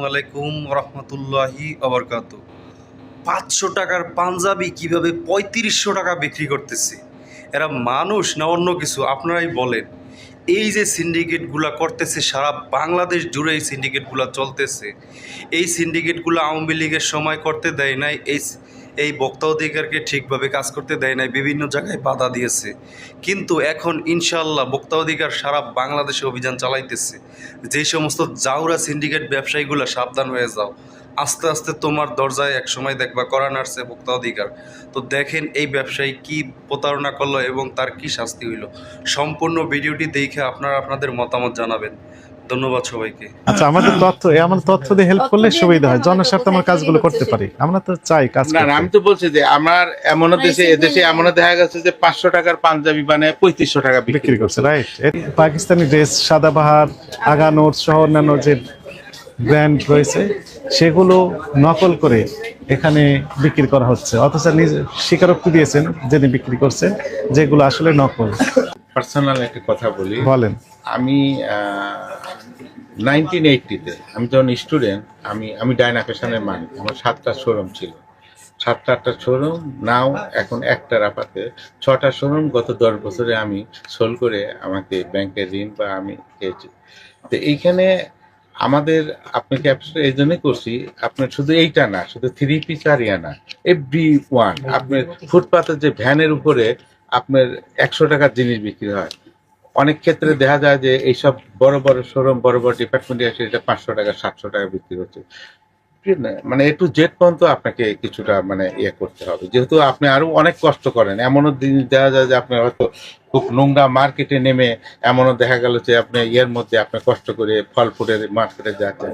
আলাইকুম রহমতুল্লাহি আবরকাত পাঁচশো টাকার পাঞ্জাবি কীভাবে পঁয়ত্রিশশো টাকা বিক্রি করতেছে? এরা মানুষ না অন্য কিছু? আপনারাই বলেন। এই যে সিন্ডিকেটগুলো করতেছে, সারা বাংলাদেশ জুড়ে এই সিন্ডিকেটগুলো চলতেছে। এই সিন্ডিকেটগুলো আওয়ামী লীগের সময় করতে দেয় নাই, এই এই বক্তা অধিকারকে ঠিকভাবে কাজ করতে দেয় নাই, বিভিন্ন জায়গায় বাধা দিয়েছে। কিন্তু এখন ইনশাল্লাহ বক্তা অধিকার সারা বাংলাদেশে অভিযান চালাইতেছে। যে সমস্ত জাউরা সিন্ডিকেট ব্যবসায়ীগুলো সাবধান হয়ে যাও। আস্তে আস্তে তোমার দরজায় এক সময় দেখবা করা নার্সে ভোক্তা অধিকার। তো দেখেন এই ব্যবসায়ী কি প্রতারণা করল এবং তার কি শাস্তি হইল। সম্পূর্ণ ভিডিওটি দেখে আপনারা আপনাদের মতামত জানাবেন। ধন্যবাদ সবাইকে। আচ্ছা আমাদের তথ্য এই আমাদের তথ্য দিয়ে হেল্প করলে সুবিধা হয়। জনস্বার্থে আমরা কাজগুলো করতে পারি। আমরা তো চাই কাজ না আমি তো বলছি যে আমার এমনও দেশে এদেশে এমনও দেখা গেছে যে পাঁচশো টাকার পাঞ্জাবি মানে পঁয়ত্রিশশো টাকা বিক্রি করছে রাইট পাকিস্তানি ড্রেস সাদাবাহার আগানোর সহ অন্যান্য যে ব্র্যান্ড রয়েছে সেগুলো নকল করে এখানে বিক্রি করা হচ্ছে। অথচ নিজে স্বীকারোক্তি দিয়েছেন যিনি বিক্রি করছেন যেগুলো আসলে নকল। পার্সোনাল একটা কথা বলি। বলেন। আমি নাইনটিন এইটটিতে আমি যখন স্টুডেন্ট আমি আমি ডায়না ফ্যাশনের মালিক। আমার সাতটা শোরুম ছিল। সাতটা আটটা শোরুম নাও এখন একটা রাপাতে ছটা শোরুম গত দশ বছরে আমি সোল করে আমাকে ব্যাংকের ঋণ বা আমি পেয়েছি তো এইখানে আমাদের আপনি ক্যাপচার এই জন্যই করছি আপনার শুধু এইটা না শুধু থ্রি পিস আর ইয়া না। এভরি ওয়ান আপনার ফুটপাতের যে ভ্যানের উপরে আপনার একশো টাকার জিনিস বিক্রি হয়। অনেক ক্ষেত্রে দেখা যায় যে এইসব বড় বড় শোরুম বড় বড় ডিপার্টমেন্টে এসে এটা পাঁচশো টাকা, সাতশো টাকা বিক্রি হচ্ছে? মানে একটু জেট পর্যন্ত আপনাকে কিছুটা মানে ইয়ে করতে হবে। যেহেতু আপনি আরও অনেক কষ্ট করেন, এমনও দিন দেখা যায় যে আপনি হয়তো খুব নোংরা মার্কেটে নেমে এমনও দেখা গেল যে আপনি ইয়ের মধ্যে আপনি কষ্ট করে ফল ফুটের মার্কেটে যাচ্ছেন।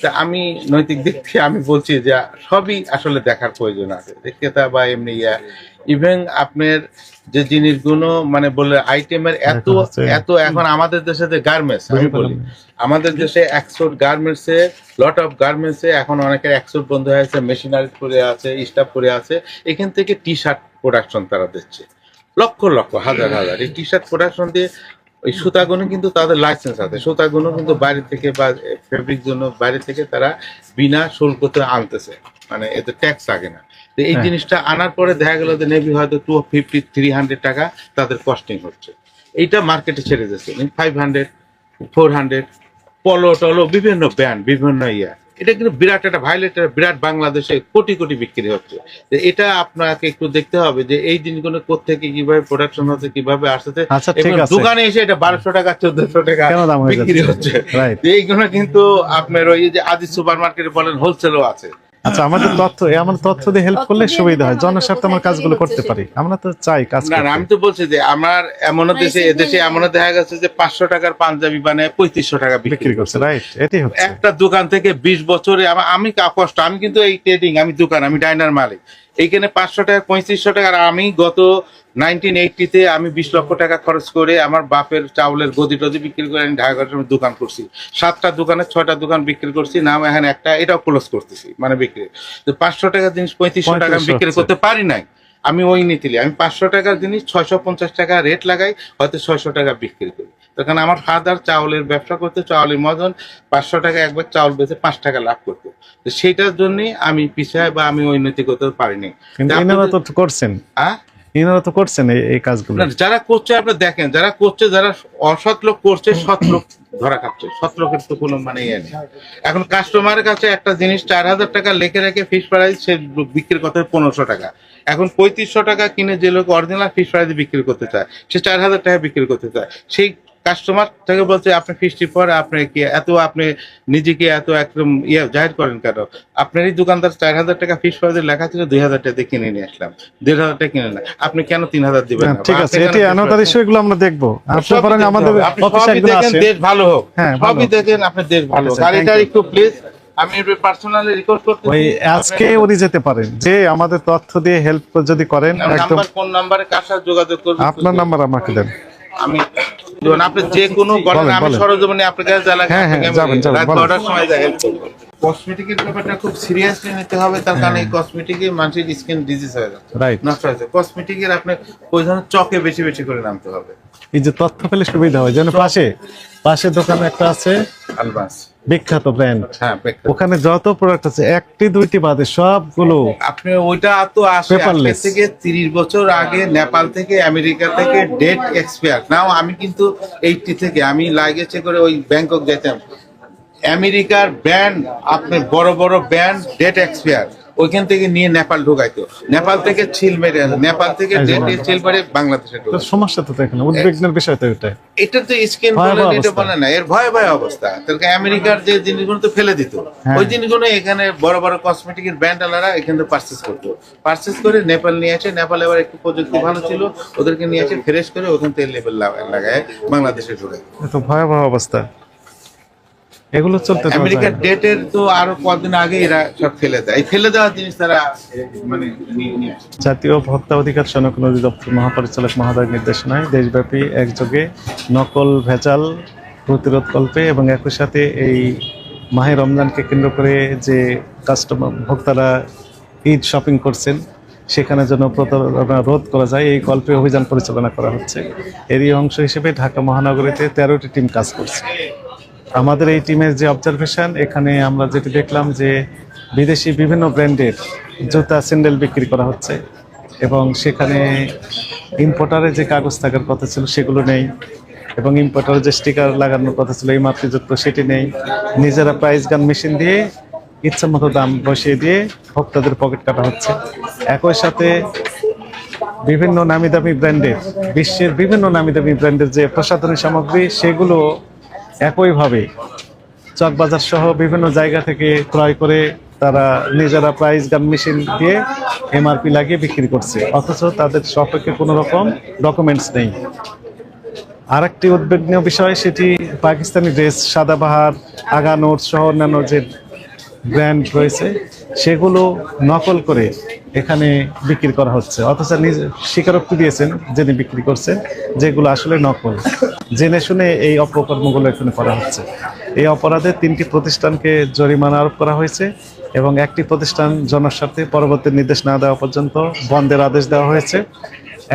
তা আমি নৈতিক দিক থেকে আমি বলছি যে সবই আসলে দেখার প্রয়োজন আছে। ক্রেতা বা এমনি ইয়া। ইভেন আপনার যে জিনিসগুলো মানে বলে আইটেমের এত এত এখন আমাদের দেশে যে গার্মেন্টস আমি বলি আমাদের দেশে এক্সপোর্ট গার্মেন্টসে লট অফ গার্মেন্টসে এখন অনেকের এক্সপোর্ট বন্ধ হয়ে আছে মেশিনারি পরে আছে স্টাফ পরে আছে। এখান থেকে টি শার্ট প্রোডাকশন তারা দিচ্ছে। লক্ষ লক্ষ হাজার হাজার। এই টি শার্ট প্রোডাকশন দিয়ে ওই সুতাগুলো কিন্তু তাদের লাইসেন্স আছে। সুতাগুলো কিন্তু বাইরে থেকে বা ফেব্রিক জন্য বাইরে থেকে তারা বিনা শুল্কতে আনতেছে। মানে এতে ট্যাক্স লাগে না। তো এই হ্যাঁ। জিনিসটা আনার পরে দেখা গেল যে নেভি হয়তো টু ফিফটি থ্রি হান্ড্রেড টাকা তাদের কস্টিং হচ্ছে। এইটা মার্কেটে ছেড়ে যাচ্ছে ফাইভ হান্ড্রেড ফোর হান্ড্রেড পলো টলো বিভিন্ন ব্যান্ড বিভিন্ন ইয়া। এটা কিন্তু বিরাট একটা ভাইলেট বিরাট বাংলাদেশে কোটি কোটি বিক্রি হচ্ছে। এটা আপনাকে একটু দেখতে হবে যে এই জিনিসগুলো কোথেকে কীভাবে প্রোডাকশন হচ্ছে কীভাবে আসছে আচ্ছা দোকানে এসে এটা বারোশো টাকা চোদ্দশো টাকা বিক্রি হচ্ছে। এইগুলো কিন্তু আপনার ওই যে আদি সুপার মার্কেটে বলেন হোলসেলও আছে। আচ্ছা আমাদের তথ্য আমাদের তথ্য দিয়ে হেল্প করলে সুবিধা হয়। জনস্বার্থে আমার কাজগুলো করতে পারি। আমরা তো চাই কাজ না আমি তো বলছি যে আমার এমনও দেশে এদেশে এমনও দেখা গেছে যে পাঁচশো টাকার পাঞ্জাবি মানে পঁয়ত্রিশশো টাকা বিক্রি করছে রাইট এটাই হচ্ছে। একটা দোকান থেকে বিশ বছরে আমি কষ্ট আমি কিন্তু এই ট্রেডিং আমি দোকান আমি ডাইনার মালিক। এইখানে পাঁচশো টাকা পঁয়ত্রিশশো টাকা আর আমি গত নাইনটিন এইটিতে আমি বিশ লক্ষ টাকা খরচ করে আমার বাপের চাউলের গদি টদি বিক্রি করে আমি ঢাকা দোকান করছি। সাতটা দোকানে ছয়টা দোকান বিক্রি করছি। নাম এখানে একটা এটাও ক্লোজ করতেছি মানে বিক্রি। তো পাঁচশো টাকা জিনিস পঁয়ত্রিশশো টাকা আমি বিক্রি করতে পারি নাই। আমি ওই নীতিলি আমি পাঁচশো টাকার জিনিস ছয়শো পঞ্চাশ টাকা রেট লাগাই হয়তো ছয়শো টাকা বিক্রি করি। তখন আমার ফাদার চাউলের ব্যবসা করতে চাউলের মজন পাঁচশো টাকা একবার চাউল বেচে পাঁচ টাকা লাভ করতো। তো সেইটার জন্যই আমি পিছায় বা আমি ওই নীতি করতে পারিনি। করছেন। আহ? এনারা তো করছেন এই- কাজগুলো। যারা করছে আপনি দেখেন, যারা করছে, যারা অসৎ লোক করছে, সৎ লোক ধরা খাচ্ছে। সৎ লোকের তো কোনো মানে ইয়ে নেই। এখন কাস্টমারের কাছে একটা জিনিস, চার হাজার টাকা লেখে রেখে ফিস ফ্রাইজ সে বিক্রির কথা পনেরোশো টাকা। এখন পঁয়ত্রিশশো টাকা কিনে যে লোক অরিজিনাল ফিস ফ্রাই বিক্রি করতে চায়, সে চার হাজার টাকা বিক্রি করতে চায়। সেই কাস্টমার থেকে বলছে আপনি ফিসটি পর আপনি কি এত আপনি নিজেকে এত একদম ইয়ে জাহির করেন কেন? আপনারই দোকানদার চার হাজার টাকা ফিস প্রাইসে লেখা ছিল দুই হাজার টাকা কিনে নিয়ে আসলাম। দেড় হাজার টাকা কিনে না আপনি কেন তিন হাজার দিবেন? ঠিক আছে আপনি এটি আনাদার ইস্যু এগুলো আমরা দেখব। আপনি বরং আমাদের অফিসে সবই দেখেন, দেশ ভালো হোক। হ্যাঁ, সবই দেখেন আপনার দেশ ভালো হোক। আচ্ছা, আর এটা একটু প্লিজ আমি পার্সোনালি রিকোয়েস্ট ওই আজকে উনি যেতে পারেন। যে আমাদের তথ্য দিয়ে হেল্প যদি করেন একদম নাম্বার কোন নাম্বারে কার সাথে যোগাযোগ করবেন? আপনার নাম্বার আমাকে দেন। আমি আপনি যে কোনো বলেন, আমি। সরজমিনে আপনার কাছে হ্যাঁ, হ্যাঁ, যাবেন, রাত সময় যা কসমেটিকের ব্যাপারটা খুব সিরিয়াসলি নিতে হবে তার কারণ এই কসমেটিকে মানুষের স্কিন ডিজিজ হয়ে যাচ্ছে। রাইট নষ্ট হয়েছে কসমেটিকের আপনি ওই ধরনের চকে বেশি বেশি করে নামতে হবে। এই যে তথ্য পেলে সুবিধা হয় যেন পাশে পাশে দোকান একটা আছে আলবাস বিখ্যাত ব্র্যান্ড হ্যাঁ ওখানে যত প্রোডাক্ট আছে একটি দুইটি বাদে সবগুলো আপনি ওইটা তো আসে. আজকে থেকে তিরিশ বছর আগে নেপাল থেকে আমেরিকা থেকে ডেট এক্সপায়ার নাও আমি কিন্তু এইটি থেকে আমি লাগেছে করে ওই ব্যাংকক যেতাম। আমেরিকার ব্যান্ড আপনি বড় বড় ব্যান্ড ডেট এক্সপায়ার ওইখান থেকে নিয়ে নেপাল ঢুকাইতো। নেপাল থেকে ছিল মেরে নেপাল থেকে। ছিল মেরে বাংলাদেশে ঢুকাইতো। সমস্যা তো এখানে উদ্বিগ্নের বিষয় তো এটা এটা তো স্ক্যান বলে এটা বলে না এর ভয় ভয় অবস্থা। তাহলে আমেরিকার যে জিনিসগুলো তো ফেলে দিত। হ্যাঁ। ওই জিনিসগুলো এখানে বড় বড় কসমেটিকের ব্র্যান্ড আলারা এখান থেকে পারচেস করতো। পারচেস করে নেপাল নিয়ে আসে। নেপাল এবার একটু প্রযুক্তি ভালো ছিল ওদেরকে নিয়ে আসে ফ্রেশ করে ওখান থেকে লেবেল লাগায় বাংলাদেশে ঢুকায়। তো ভয়াবহ অবস্থা। এগুলো চলতে দেওয়া আমেরিকার ডেটের তো আরও কদিন আগে এরা সব ফেলে দেয়। ফেলে দেওয়ার জিনিস তারা মানে জাতীয় ভোক্তা অধিকার সনক অধিদপ্তর মহাপরিচালক মহোদয়ের নির্দেশনায় দেশব্যাপী একযোগে নকল ভেজাল প্রতিরোধ কল্পে এবং একই সাথে এই মাহে রমজানকে কেন্দ্র করে যে কাস্টমার ভোক্তারা ঈদ শপিং করছেন সেখানে যেন প্রতারণা রোধ করা যায় এই কল্পে অভিযান পরিচালনা করা হচ্ছে। এরই অংশ হিসেবে ঢাকা মহানগরীতে তেরোটি টিম কাজ করছে। আমাদের এই টিমের যে অবজারভেশন এখানে আমরা যেটি দেখলাম যে বিদেশি বিভিন্ন ব্র্যান্ডের জুতা স্যান্ডেল বিক্রি করা হচ্ছে এবং সেখানে ইম্পোর্টারের যে কাগজ থাকার কথা ছিল সেগুলো নেই এবং ইম্পোর্টারের যে স্টিকার লাগানোর কথা ছিল এই মাতৃযুক্ত সেটি নেই। নিজেরা প্রাইস গান মেশিন দিয়ে ইচ্ছা মতো দাম বসিয়ে দিয়ে ভোক্তাদের পকেট কাটা হচ্ছে। একই সাথে বিভিন্ন নামি দামি ব্র্যান্ডের, বিশ্বের বিভিন্ন নামি দামি ব্র্যান্ডের যে প্রসাধনী সামগ্রী, সেগুলো একইভাবে চকবাজার সহ বিভিন্ন জায়গা থেকে ক্রয় করে তারা নিজেরা প্রাইস গান মেশিন দিয়ে এমআরপি লাগিয়ে বিক্রি করছে। অথচ তাদের সপক্ষে কোনো রকম ডকুমেন্টস নেই। আর একটি উদ্বেগনীয় বিষয় সেটি পাকিস্তানি ড্রেস সাদাবাহার আগানোর সহ অন্যান্য যে ব্র্যান্ড রয়েছে, সেগুলো নকল করে এখানে বিক্রি করা হচ্ছে। অথচ নিজে স্বীকারোক্তি দিয়েছেন যিনি বিক্রি করছেন, যেগুলো আসলে নকল। জেনে শুনে এই অপকর্মগুলো এখানে করা হচ্ছে। এই অপরাধে তিনটি প্রতিষ্ঠানকে জরিমানা আরোপ করা হয়েছে এবং একটি প্রতিষ্ঠান জনস্বার্থে পরবর্তী নির্দেশ না দেওয়া পর্যন্ত বন্ধের আদেশ দেওয়া হয়েছে।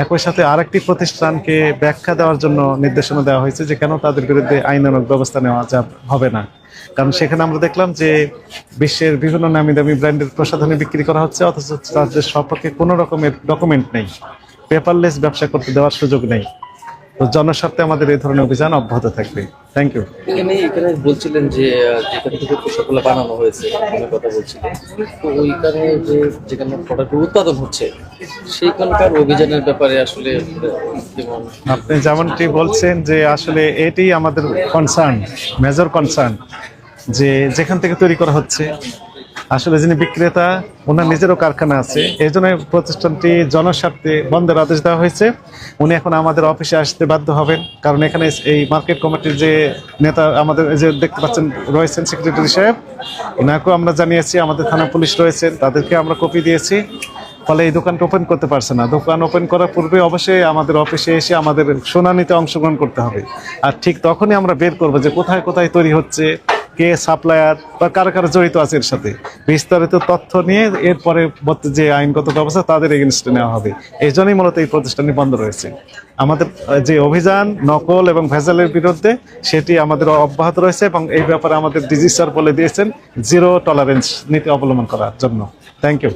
একই সাথে আরেকটি প্রতিষ্ঠানকে ব্যাখ্যা দেওয়ার জন্য নির্দেশনা দেওয়া হয়েছে যে কেন তাদের বিরুদ্ধে আইনানুগ ব্যবস্থা নেওয়া যা হবে না। কারণ সেখানে আমরা দেখলাম যে বিশ্বের বিভিন্ন নামি দামি ব্র্যান্ডের প্রসাধনী বিক্রি করা হচ্ছে, অথচ তাদের সম্পর্কে কোনো রকমের ডকুমেন্ট নেই। পেপারলেস ব্যবসা করতে দেওয়ার সুযোগ নেই। তো জনস্বার্থে আমাদের এই ধরনের অভিযান অব্যাহত থাকবে। থ্যাংক ইউ এখানে এখানে বলছিলেন যে যেখান থেকে পোশাকগুলো বানানো হয়েছে কথা বলছিলেন। তো ওইখানে যে যেখানে প্রোডাক্ট উৎপাদন হচ্ছে সেইখানকার অভিযানের ব্যাপারে আসলে যেমন আপনি যেমনটি বলছেন যে আসলে এটি আমাদের কনসার্ন মেজর কনসার্ন যে যেখান থেকে তৈরি করা হচ্ছে আসলে যিনি বিক্রেতা, ওনার নিজেরও কারখানা আছে। এই জন্য প্রতিষ্ঠানটি জনস্বার্থে বন্ধের আদেশ দেওয়া হয়েছে। উনি এখন আমাদের অফিসে আসতে বাধ্য হবেন। কারণ এখানে এই মার্কেট কমিটির যে নেতা আমাদের যে দেখতে পাচ্ছেন, রয়েছেন সেক্রেটারি সাহেব। ওনাকেও আমরা জানিয়েছি, আমাদের থানা পুলিশ রয়েছেন, তাদেরকে আমরা কপি দিয়েছি। ফলে এই দোকানটা ওপেন করতে পারছে না। দোকান ওপেন করার পূর্বে অবশ্যই আমাদের অফিসে এসে আমাদের শুনানিতে অংশগ্রহণ করতে হবে। আর ঠিক তখনই আমরা বের করব যে কোথায় কোথায় তৈরি হচ্ছে কে সাপ্লায়ার বা কার কার জড়িত আছে এর সাথে? বিস্তারিত তথ্য নিয়ে এরপরে যে আইনগত ব্যবস্থা, তাদের এগেনস্টে নেওয়া হবে। এই জন্যই মূলত এই প্রতিষ্ঠানটি বন্ধ রয়েছে। আমাদের যে অভিযান, নকল এবং ভেজালের বিরুদ্ধে, সেটি আমাদের অব্যাহত রয়েছে এবং এই ব্যাপারে আমাদের ডিজি স্যার বলে দিয়েছেন জিরো টলারেন্স নীতি অবলম্বন করার জন্য। Thank you